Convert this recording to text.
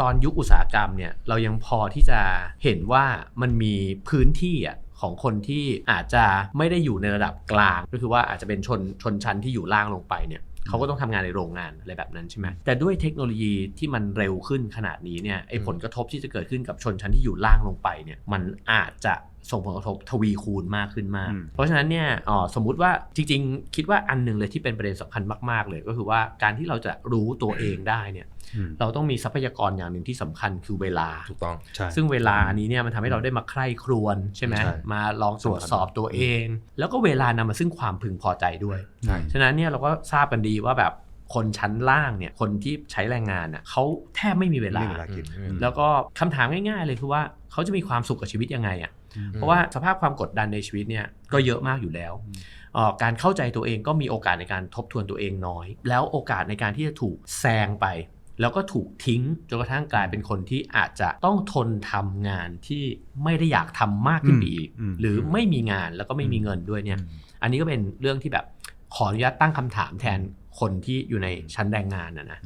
ตอนยุคอุตสาหกรรมเนี่ยเรายังพอที่จะเห็นว่ามันมีพื้นที่อะของคนที่อาจจะไม่ได้อยู่ในระดับกลาง ก็คือว่าอาจจะเป็นชนชนชั้นที่อยู่ล่างลงไปเนี่ยเขาก็ต้องทำงานในโรงงานอะไรแบบนั้นใช่ไหมแต่ด้วยเทคโนโลยีที่มันเร็วขึ้นขนาดนี้เนี่ยไอ้ผลกระทบที่จะเกิดขึ้นกับชนชั้นที่อยู่ล่างลงไปเนี่ยมันอาจจะ ส่งผลกระทบทวีคูณมากขึ้นมากอืมเพราะฉะนั้นเนี่ยอ๋อสมมุติว่าจริง ๆ คิดว่าอันหนึ่งเลยที่เป็นประเด็นสำคัญมาก ๆ เลย ก็คือว่าการที่เราจะรู้ตัวเองได้เนี่ยอืมเราต้องมีทรัพยากรอย่างหนึ่งที่สำคัญคือเวลาถูกต้องใช่ซึ่งเวลานี้เนี่ยมันทำให้เราได้มาใคร่ครวญใช่ไหมใช่มาลองตรวจสอบตัวเอง แล้วก็เวลานำมาซึ่งความพึงพอใจด้วยใช่ฉะนั้นเนี่ยเราก็ทราบกันดีว่าแบบ คนชั้นล่างเนี่ยคนที่ใช้แรงงานน่ะเขาแทบไม่มีเวลา ไม่มีเวลากินอืม แล้วก็คำถามง่ายๆเลยคือว่าเขาจะมีความสุขกับชีวิตยังไงอะอืมเพราะว่าสภาพความกดดันในชีวิตเนี่ยก็เยอะมากอยู่แล้วอืม เอ่อการเข้าใจตัวเองก็มีโอกาสในการทบทวนตัวเองน้อย แล้วโอกาสในการที่จะถูกแซงไป แล้วก็ถูกทิ้งจนกระทั่งกลายเป็นคนที่อาจจะต้องทนทำงานที่ไม่ได้อยากทำมากขึ้นไปอีกอืมหรือไม่มีงานแล้วก็ไม่มีเงินด้วยเนี่ย อันนี้ก็เป็นเรื่องที่แบบขออนุญาตตั้งคำถามแทน คนที่อยู่ในชั้นแรงงานนะนะ